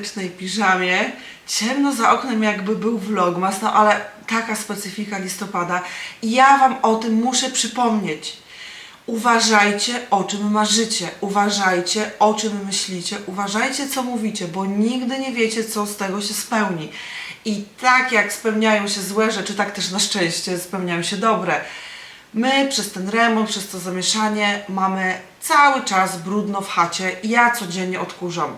świątecznej piżamie. Ciemno za oknem jakby był vlogmas, no ale taka specyfika listopada. I ja wam o tym muszę przypomnieć. Uważajcie, o czym marzycie, uważajcie, o czym myślicie, uważajcie, co mówicie, bo nigdy nie wiecie, co z tego się spełni. I tak jak spełniają się złe rzeczy, tak też na szczęście spełniają się dobre. My przez ten remont, przez to zamieszanie mamy cały czas brudno w chacie i ja codziennie odkurzam.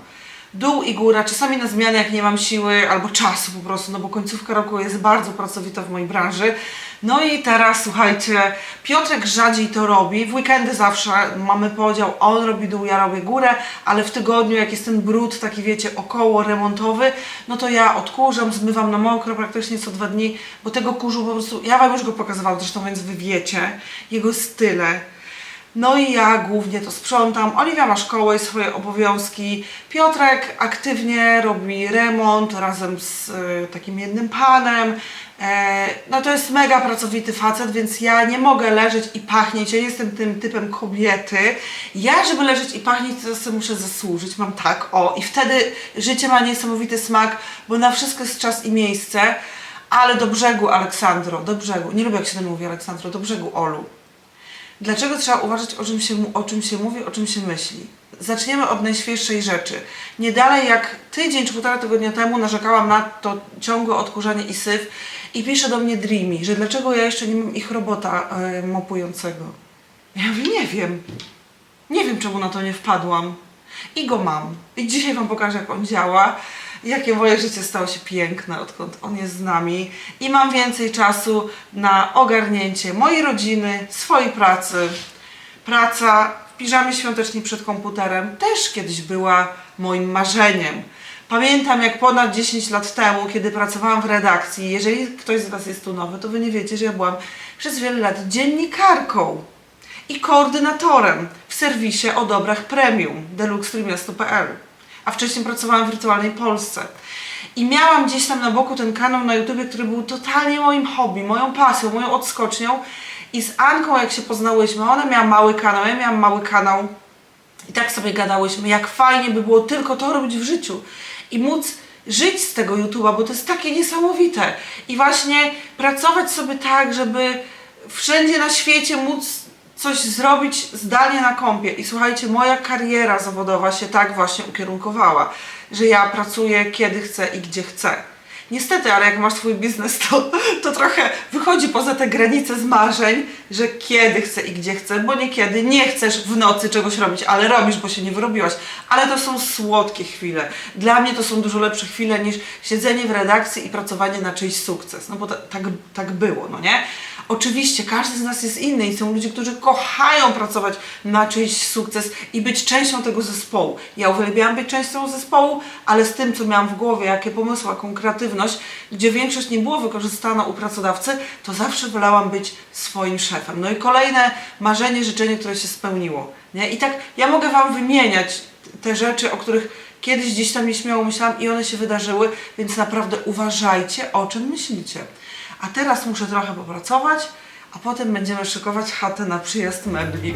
Dół i góra, czasami na zmianę jak nie mam siły albo czasu po prostu, no bo końcówka roku jest bardzo pracowita w mojej branży. No i teraz słuchajcie, Piotrek rzadziej to robi, w weekendy zawsze mamy podział, on robi dół, ja robię górę, ale w tygodniu jak jest ten brud taki wiecie około remontowy, no to ja odkurzam, zmywam na mokro praktycznie co dwa dni, bo tego kurzu po prostu, ja wam już go pokazywałam zresztą, więc wy wiecie, jego style. No i ja głównie to sprzątam. Oliwia ma szkołę i swoje obowiązki. Piotrek aktywnie robi remont razem z y, takim jednym panem. E, no to jest mega pracowity facet, więc ja nie mogę leżeć i pachnieć. Ja nie jestem tym typem kobiety. Ja, żeby leżeć i pachnieć, to sobie muszę zasłużyć. Mam tak, o. I wtedy życie ma niesamowity smak, bo na wszystko jest czas i miejsce. Ale do brzegu, Aleksandro, do brzegu. Nie lubię, jak się mówi, Aleksandro, do brzegu, Olu. Dlaczego trzeba uważać, o czym, się, o czym się mówi, o czym się myśli? Zaczniemy od najświeższej rzeczy. Nie dalej jak tydzień czy półtora tygodnia temu narzekałam na to ciągłe odkurzanie i syf i pisze do mnie Dreamy, że dlaczego ja jeszcze nie mam ich robota e, mopującego. Ja mówię, nie wiem. Nie wiem, czemu na to nie wpadłam. I go mam. I dzisiaj Wam pokażę, jak on działa. Jakie moje życie stało się piękne, odkąd on jest z nami. I mam więcej czasu na ogarnięcie mojej rodziny, swojej pracy. Praca w piżamie świątecznej przed komputerem też kiedyś była moim marzeniem. Pamiętam jak ponad 10 lat temu, kiedy pracowałam w redakcji, jeżeli ktoś z Was jest tu nowy, to Wy nie wiecie, że ja byłam przez wiele lat dziennikarką i koordynatorem w serwisie o dobrach premium deluxetrójmiasto.pl a wcześniej pracowałam w Wirtualnej Polsce. I miałam gdzieś tam na boku ten kanał na YouTubie, który był totalnie moim hobby, moją pasją, moją odskocznią. I z Anką, jak się poznałyśmy, ona miała mały kanał, ja miałam mały kanał. I tak sobie gadałyśmy, jak fajnie by było tylko to robić w życiu i móc żyć z tego YouTube'a, bo to jest takie niesamowite. I właśnie pracować sobie tak, żeby wszędzie na świecie móc coś zrobić zdalnie na kompie. I słuchajcie, moja kariera zawodowa się tak właśnie ukierunkowała, że ja pracuję kiedy chcę i gdzie chcę. Niestety, ale jak masz swój biznes, to, to trochę wychodzi poza te granice z marzeń, że kiedy chcę i gdzie chcę, bo niekiedy nie chcesz w nocy czegoś robić, ale robisz, bo się nie wyrobiłaś. Ale to są słodkie chwile. Dla mnie to są dużo lepsze chwile niż siedzenie w redakcji i pracowanie na czyjś sukces. No bo ta, tak, tak było, no nie? Oczywiście każdy z nas jest inny i są ludzie, którzy kochają pracować na czyjś sukces i być częścią tego zespołu. Ja uwielbiałam być częścią zespołu, ale z tym, co miałam w głowie, jakie pomysły, jaką kreatywność, gdzie większość nie było wykorzystana u pracodawcy, to zawsze wolałam być swoim szefem. No i kolejne marzenie, życzenie, które się spełniło. Nie? I tak ja mogę Wam wymieniać te rzeczy, o których kiedyś gdzieś tam nieśmiało myślałam i one się wydarzyły, więc naprawdę uważajcie, o czym myślicie. A teraz muszę trochę popracować, a potem będziemy szykować chatę na przyjazd mebli.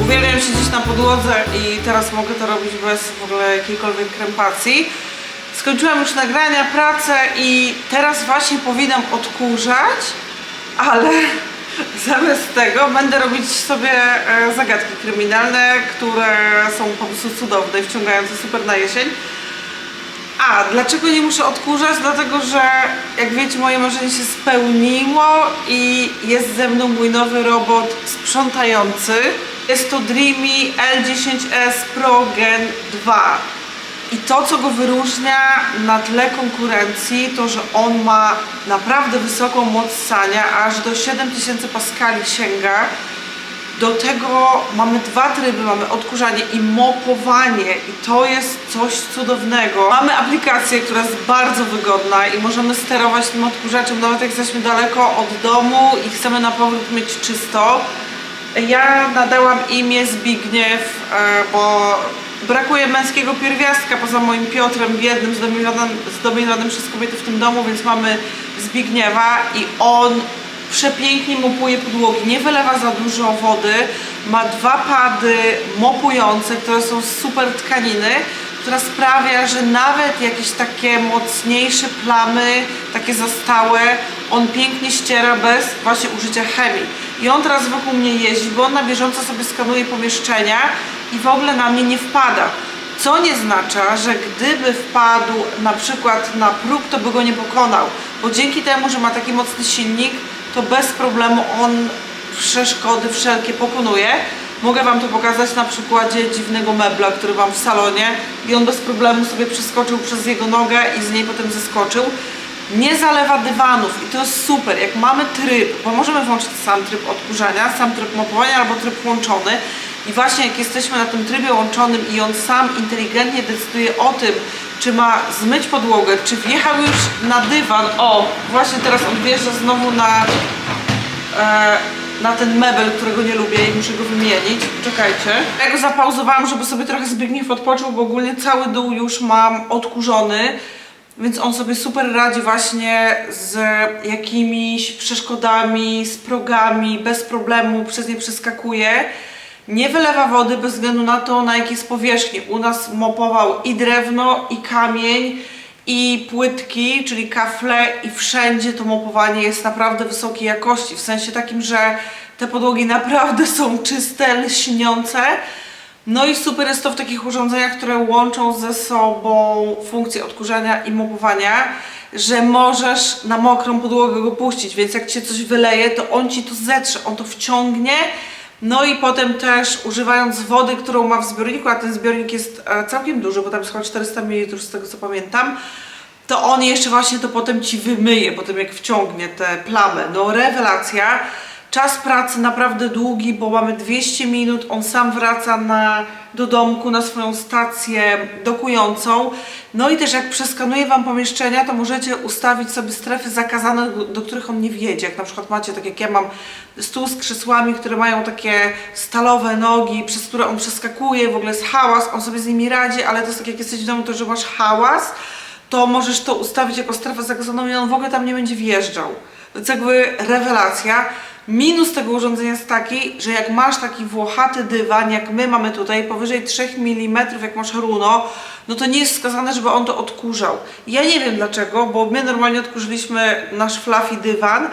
Uwielbiam siedzieć na podłodze i teraz mogę to robić bez w ogóle jakiejkolwiek krępacji. Skończyłam już nagrania, pracę i teraz właśnie powinnam odkurzać, ale zamiast tego będę robić sobie e, zagadki kryminalne, które są po prostu cudowne i wciągające super na jesień. A, dlaczego nie muszę odkurzać? Dlatego, że jak wiecie, moje marzenie się spełniło i jest ze mną mój nowy robot sprzątający. Jest to Dreamy L10S Pro Gen 2. I to, co go wyróżnia na tle konkurencji, to, że on ma naprawdę wysoką moc sania, aż do 7000 paskali sięga. Do tego mamy dwa tryby, mamy odkurzanie i mopowanie i to jest coś cudownego. Mamy aplikację, która jest bardzo wygodna i możemy sterować tym odkurzaczem nawet jak jesteśmy daleko od domu i chcemy na powrót mieć czysto. Ja nadałam imię Zbigniew, e, bo brakuje męskiego pierwiastka poza moim Piotrem, biednym, zdominowanym, zdominowanym przez kobiety w tym domu, więc mamy Zbigniewa i on przepięknie mopuje podłogi, nie wylewa za dużo wody, ma dwa pady mopujące, które są super tkaniny, która sprawia, że nawet jakieś takie mocniejsze plamy, takie zastałe, on pięknie ściera bez właśnie użycia chemii. I on teraz wokół mnie jeździ, bo on na bieżąco sobie skanuje pomieszczenia i w ogóle na mnie nie wpada. Co nie znaczy, że gdyby wpadł na przykład na próg, to by go nie pokonał, bo dzięki temu, że ma taki mocny silnik, to bez problemu on przeszkody wszelkie pokonuje. Mogę Wam to pokazać na przykładzie dziwnego mebla, który mam w salonie i on bez problemu sobie przeskoczył przez jego nogę i z niej potem zeskoczył. Nie zalewa dywanów i to jest super. Jak mamy tryb, bo możemy włączyć sam tryb odkurzania, sam tryb mopowania albo tryb łączony. I właśnie jak jesteśmy na tym trybie łączonym i on sam inteligentnie decyduje o tym, czy ma zmyć podłogę, czy wjechał już na dywan. O, właśnie teraz on wjeżdża znowu na, e, na ten mebel, którego nie lubię i muszę go wymienić. Czekajcie. Ja go zapauzowałam, żeby sobie trochę Zbigniew odpoczął, bo ogólnie cały dół już mam odkurzony. Więc on sobie super radzi właśnie z jakimiś przeszkodami, z progami, bez problemu przez nie przeskakuje. Nie wylewa wody bez względu na to, na jakiej jest powierzchni. U nas mopował i drewno, i kamień, i płytki, czyli kafle, i wszędzie to mopowanie jest naprawdę wysokiej jakości. W sensie takim, że te podłogi naprawdę są czyste, lśniące. No i super jest to w takich urządzeniach, które łączą ze sobą funkcję odkurzania i mopowania, że możesz na mokrą podłogę go puścić, więc jak Cię coś wyleje, to on Ci to zetrze, on to wciągnie. No i potem też używając wody, którą ma w zbiorniku, a ten zbiornik jest e, całkiem duży, bo tam jest chyba 400 ml z tego co pamiętam, to on jeszcze właśnie to potem Ci wymyje, potem jak wciągnie te plamy. No rewelacja. Czas pracy naprawdę długi, bo mamy 200 minut. On sam wraca na, do domku na swoją stację dokującą. No i też jak przeskanuje Wam pomieszczenia, to możecie ustawić sobie strefy zakazane, do, do których on nie wjedzie. Jak na przykład macie, tak jak ja mam stół z krzesłami, które mają takie stalowe nogi, przez które on przeskakuje, w ogóle jest hałas, on sobie z nimi radzi, ale to jest tak jak jesteś w domu, to że masz hałas, to możesz to ustawić jako strefę zakazaną i on w ogóle tam nie będzie wjeżdżał. Jest jakby rewelacja. Minus tego urządzenia jest taki, że jak masz taki włochaty dywan, jak my mamy tutaj, powyżej 3 mm, jak masz runo, no to nie jest wskazane, żeby on to odkurzał. Ja nie wiem dlaczego, bo my normalnie odkurzyliśmy nasz fluffy dywan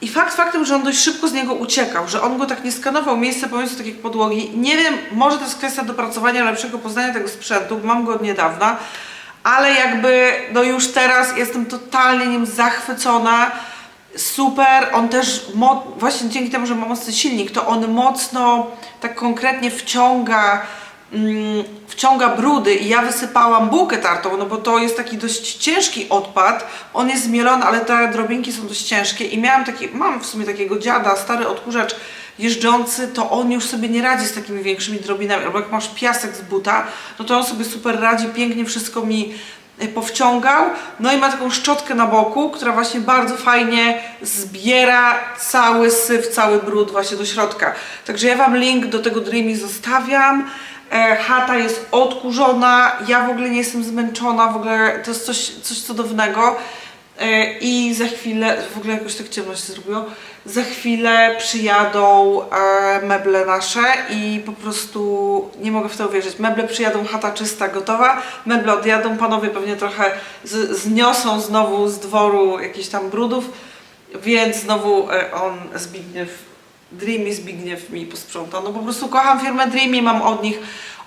i fakt faktem, że on dość szybko z niego uciekał, że on go tak nie skanował miejsce pomiędzy tak jak podłogi. Nie wiem, może to jest kwestia dopracowania lepszego poznania tego sprzętu, bo mam go od niedawna, ale jakby no już teraz jestem totalnie nim zachwycona. Super, on też właśnie dzięki temu, że ma mocny silnik, to on mocno tak konkretnie wciąga mm, wciąga brudy i ja wysypałam bułkę tartą, no bo to jest taki dość ciężki odpad. On jest zmielony, ale te drobinki są dość ciężkie i miałam taki, mam w sumie takiego dziada, stary odkurzacz jeżdżący, to on już sobie nie radzi z takimi większymi drobinami. Albo jak masz piasek z buta, no to on sobie super radzi, pięknie wszystko mi powciągał. No i ma taką szczotkę na boku, która właśnie bardzo fajnie zbiera cały syf, cały brud właśnie do środka. Także ja Wam link do tego Dreamy zostawiam. E, chata jest odkurzona, ja w ogóle nie jestem zmęczona, w ogóle to jest coś, coś cudownego. E, I za chwilę, w ogóle jakoś tak ciemno się zrobiło, za chwilę przyjadą e, meble nasze i po prostu nie mogę w to uwierzyć. Meble przyjadą, chata czysta, gotowa, meble odjadą, panowie pewnie trochę z, zniosą znowu z dworu jakichś tam brudów, więc znowu e, on, Zbigniew, Dreamy Zbigniew mi posprząta. No po prostu kocham firmę Dreamy, mam od nich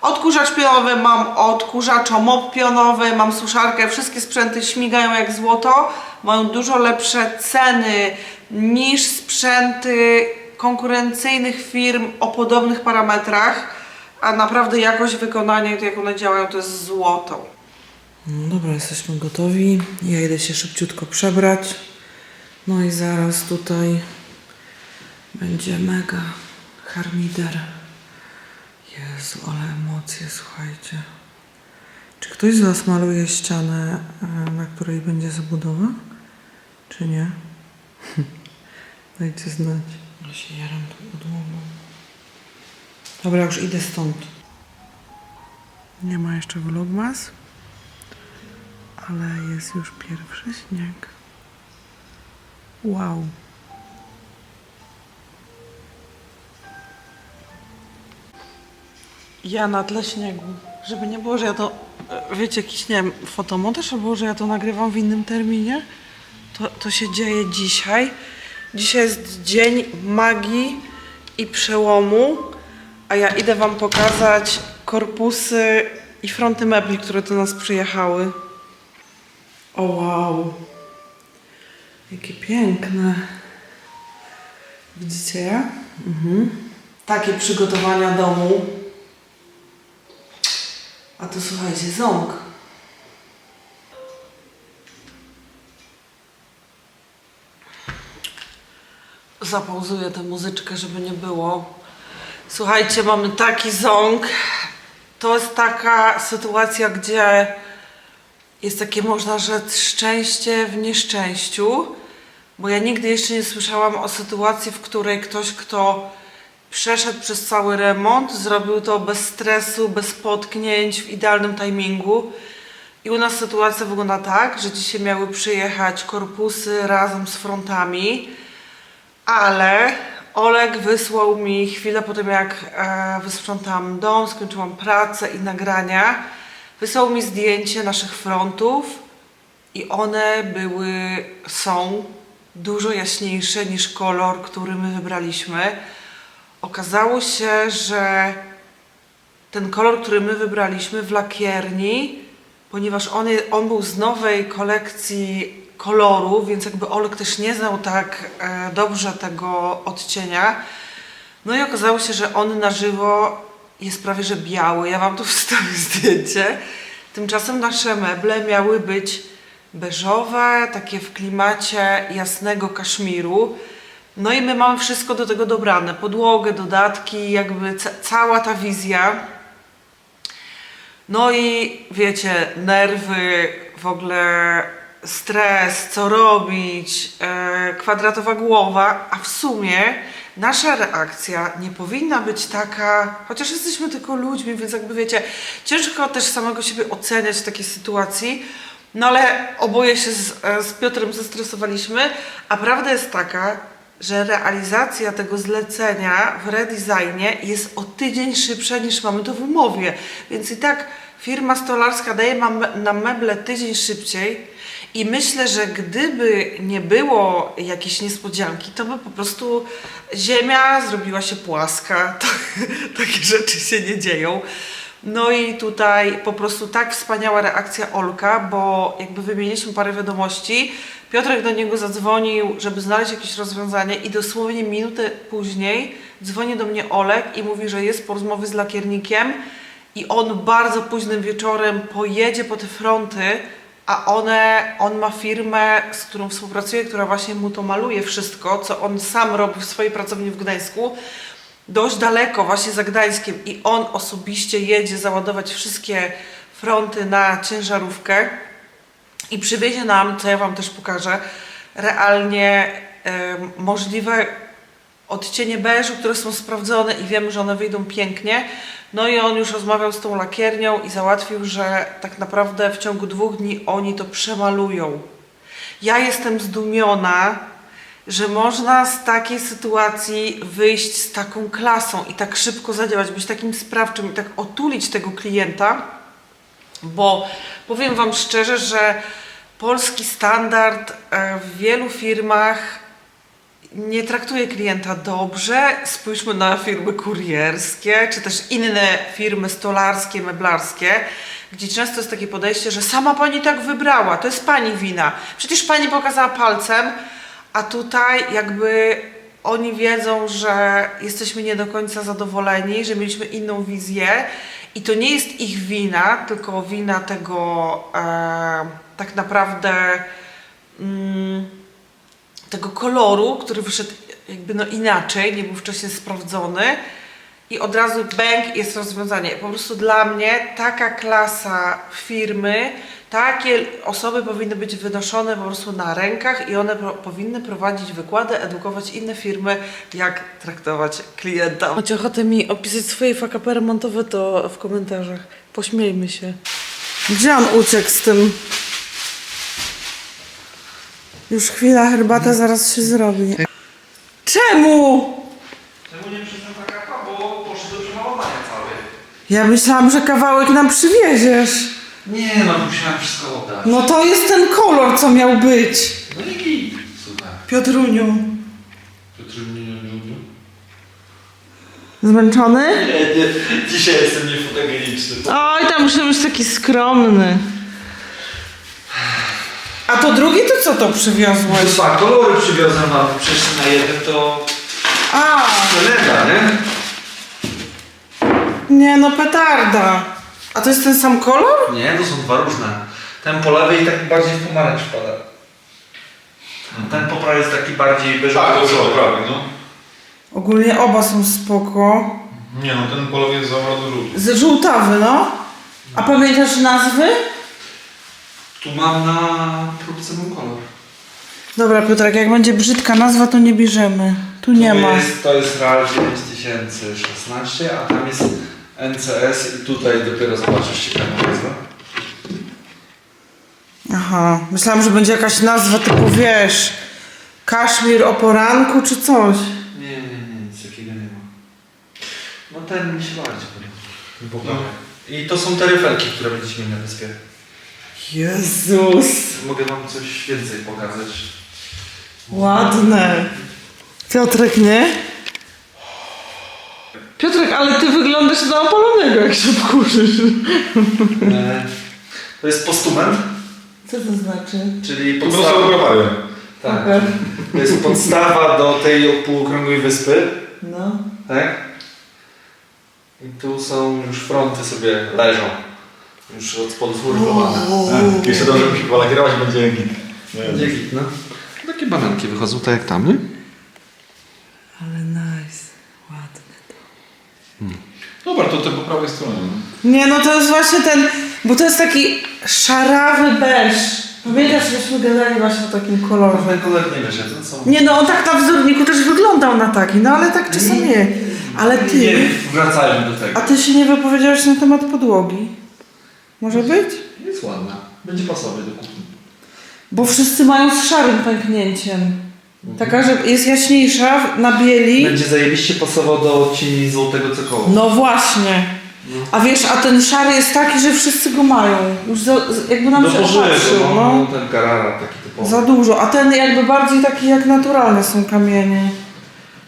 odkurzacz pionowy, mam odkurzacz mop pionowy, mam suszarkę, wszystkie sprzęty śmigają jak złoto, mają dużo lepsze ceny niż sprzęty konkurencyjnych firm o podobnych parametrach, a naprawdę jakość wykonania i to jak one działają to jest złoto. No dobra, jesteśmy gotowi. Ja idę się szybciutko przebrać. No i zaraz tutaj będzie mega harmider. Jezu, ale emocje, słuchajcie. Czy ktoś z Was maluje ścianę, e, na której będzie zabudowa? Czy nie? Dajcie znać. Ja się jaram tą podłogą. Dobra, już idę stąd. Nie ma jeszcze vlogmas, ale jest już pierwszy śnieg. Wow. Ja na tle śniegu. Żeby nie było, że ja to, e, wiecie, jakiś, nie wiem, fotomontaż, albo że ja to nagrywam w innym terminie. To, to się dzieje dzisiaj. Dzisiaj jest dzień magii i przełomu, a ja idę Wam pokazać korpusy i fronty mebli, które do nas przyjechały. O wow! Jakie piękne. Widzicie? Mhm. Takie przygotowania domu. A tu słuchajcie, ząg. Zapauzuję tę muzyczkę, żeby nie było. Słuchajcie, mamy taki ząg. To jest taka sytuacja, gdzie jest takie, można rzec, szczęście w nieszczęściu. Bo ja nigdy jeszcze nie słyszałam o sytuacji, w której ktoś, kto przeszedł przez cały remont, zrobił to bez stresu, bez potknięć, w idealnym timingu. I u nas sytuacja wygląda tak, że dzisiaj miały przyjechać korpusy razem z frontami, ale Oleg wysłał mi chwilę po tym, jak e, wysprzątałam dom, skończyłam pracę i nagrania, wysłał mi zdjęcie naszych frontów i one były, są dużo jaśniejsze niż kolor, który my wybraliśmy. Okazało się, że ten kolor, który my wybraliśmy w lakierni, ponieważ on, on był z nowej kolekcji kolorów, więc jakby Olek też nie znał tak e, dobrze tego odcienia. No i okazało się, że on na żywo jest prawie że biały. Ja wam tu wstawię zdjęcie. Tymczasem nasze meble miały być beżowe, takie w klimacie jasnego kaszmiru. No i my mamy wszystko do tego dobrane. Podłogę, dodatki, jakby ca- cała ta wizja. No i wiecie, nerwy, w ogóle stres, co robić, e, kwadratowa głowa, a w sumie nasza reakcja nie powinna być taka, chociaż jesteśmy tylko ludźmi, więc jakby wiecie, ciężko też samego siebie oceniać w takiej sytuacji, no ale oboje się z, e, z Piotrem zestresowaliśmy, a prawda jest taka, że realizacja tego zlecenia w redesignie jest o tydzień szybsza niż mamy to w umowie. Więc i tak firma stolarska daje nam, meble tydzień szybciej i myślę, że gdyby nie było jakiejś niespodzianki, to by po prostu ziemia zrobiła się płaska. To, takie rzeczy się nie dzieją. No i tutaj po prostu tak wspaniała reakcja Olka, bo jakby wymieniliśmy parę wiadomości. Piotrek do niego zadzwonił, żeby znaleźć jakieś rozwiązanie i dosłownie minutę później dzwoni do mnie Olek i mówi, że jest po rozmowie z lakiernikiem i on bardzo późnym wieczorem pojedzie po te fronty, a one, on ma firmę, z którą współpracuje, która właśnie mu to maluje wszystko, co on sam robi w swojej pracowni w Gdańsku dość daleko, właśnie za Gdańskiem i on osobiście jedzie załadować wszystkie fronty na ciężarówkę i przywiezie nam, co ja Wam też pokażę, realnie em, możliwe odcienie beżu, które są sprawdzone i wiemy, że one wyjdą pięknie. No i on już rozmawiał z tą lakiernią i załatwił, że tak naprawdę w ciągu dwóch dni oni to przemalują. Ja jestem zdumiona, że można z takiej sytuacji wyjść z taką klasą i tak szybko zadziałać, być takim sprawczym i tak otulić tego klienta, bo powiem Wam szczerze, że polski standard e, w wielu firmach nie traktuje klienta dobrze. Spójrzmy na firmy kurierskie, czy też inne firmy stolarskie, meblarskie, gdzie często jest takie podejście, że sama pani tak wybrała, to jest pani wina. Przecież pani pokazała palcem, a tutaj jakby oni wiedzą, że jesteśmy nie do końca zadowoleni, że mieliśmy inną wizję i to nie jest ich wina, tylko wina tego e, tak naprawdę. Mm, tego koloru, który wyszedł jakby no inaczej, nie był wcześniej sprawdzony i od razu bęk jest rozwiązanie. Po prostu dla mnie taka klasa firmy, takie osoby powinny być wynoszone po prostu na rękach i one pro, powinny prowadzić wykłady, edukować inne firmy, jak traktować klienta. Macie ochotę mi opisać swoje fakapy remontowe, to w komentarzach. Pośmiejmy się. Gdzie on uciekł z tym? Już chwila, herbata zaraz się zrobi. Czemu? Czemu nie przyznam taka, bo poszedł do przemalowania cały. Ja myślałam, że kawałek nam przywieziesz. Nie no, musiałem wszystko oddać. No to jest ten kolor, co miał być. No i git. Super. Piotruniu. Piotr, nie, nie, nie, nie. Zmęczony? Nie, nie, dzisiaj jestem niefotogeniczny. Oj, tam muszę być taki skromny. A to drugi to co to przywiozłeś? Dwa kolory przywiozłem wam, przecież na jeden to A, kolega, nie? nie no petarda. A to jest ten sam kolor? Nie, to są dwa różne. Ten po lewej taki bardziej w pomarańcz pada. Ten po prawej jest taki bardziej beżowy. Tak, to jest prawie, no. Ogólnie oba są spoko. Nie no, ten polowy jest za bardzo żółty. Z żółtawy, no. A pamiętasz nazwy? Tu mam na próbce mój kolor. Dobra, Piotrek, jak będzie brzydka nazwa, to nie bierzemy. Tu nie Tu ma. Jest, to jest RAL 9016, a tam jest NCS i tutaj dopiero zobaczysz ciekawą nazwę. Aha, myślałam, że będzie jakaś nazwa typu, wiesz, Kaszmir o poranku czy coś. Nie, nie, nie, nic takiego nie ma. No ten mi się bardziej podoba. No. I to są te ryfelki, które będziecie mieli na wyspie. Jezus, Mogę wam coś więcej pokazać. ładne. Piotrek, nie? Piotrek, ale ty wyglądasz na opalonego, jak się obkurzysz. E, To jest postument, Co to znaczy? czyli Po prostu podstawa, browary. tak, to jest podstawa do tej półokrągłej wyspy, No. tak? I tu są już fronty sobie leżą. Już od spodu zurwowane. Tak, Jeszcze dobrze musi polakierować, będzie git. Nie no. Takie bananki wychodzą tak jak tam, nie? Ale nice, ładne. Dobra, to ty po prawej stronie. no. Nie, no to jest właśnie ten, bo to jest taki szarawy beż. Pamiętasz, żeśmy gadali właśnie o takim kolorze. Ten kolor nie wyszedł, no co? Nie no, on tak na wzorniku też wyglądał na taki, no ale tak czasem nie. Ale Nie, ty, wracajmy do tego. a ty się nie wypowiedziałeś na temat podłogi. Może być? Jest ładna. Będzie pasować do kuchni. Bo wszyscy mają z szarym pęknięciem. Taka, że jest jaśniejsza na bieli. Będzie zajebiście pasował do cieni złotego cokoła. No właśnie. A wiesz, a ten szary jest taki, że wszyscy go mają. Już za, jakby nam Do się opatrzył, no, no. no. Ten Carrara taki typowy. Za dużo, a ten jakby bardziej taki jak naturalne są kamienie.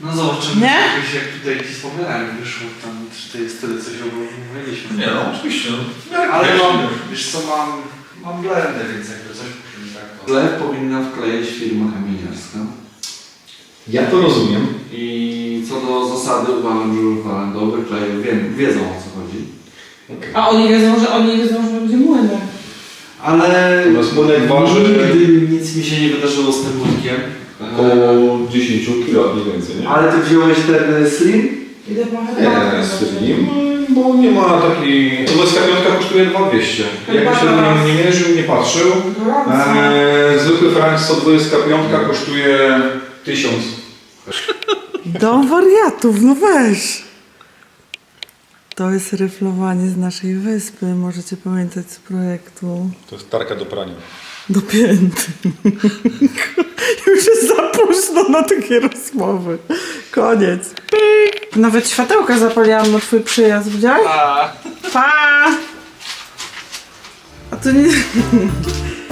No zobaczymy, Nie? jak tutaj gdzieś wspomniałem, wyszło tam, czy to jest tyle coś mówiliśmy. Nie no, oczywiście. No. Ale mam, się- wiesz co, mam, mam blendę, więc jakby coś musimy tak. Powinna wkleić firma kamieniarska. Ja to rozumiem. I co do zasady uważam, że dobry klej, wiem, wiedzą o co chodzi. A oni wiedzą, że oni wiedzą, że będzie młynek. Ale Natomiast młynek waży- nigdy nic mi się nie wydarzyło z tym młynkiem. Około 10 kg mniej więcej, nie? Ale ty wziąłeś ten slim? Idę po Nie. Slim, bo nie ma takiej... To weska piątka kosztuje 2200. Jakby się nie, nie mierzył, nie patrzył. Eee, zwykły frank 125 kosztuje 1000. Dom wariatów, no weź. To jest ryflowanie z naszej wyspy. Możecie pamiętać z projektu. To jest tarka do prania. Do pięty. Już jest za późno na takie rozmowy. Koniec. Pik. Nawet światełka zapaliłam na twój przyjazd, widziałeś? Pa! Pa! A to nie...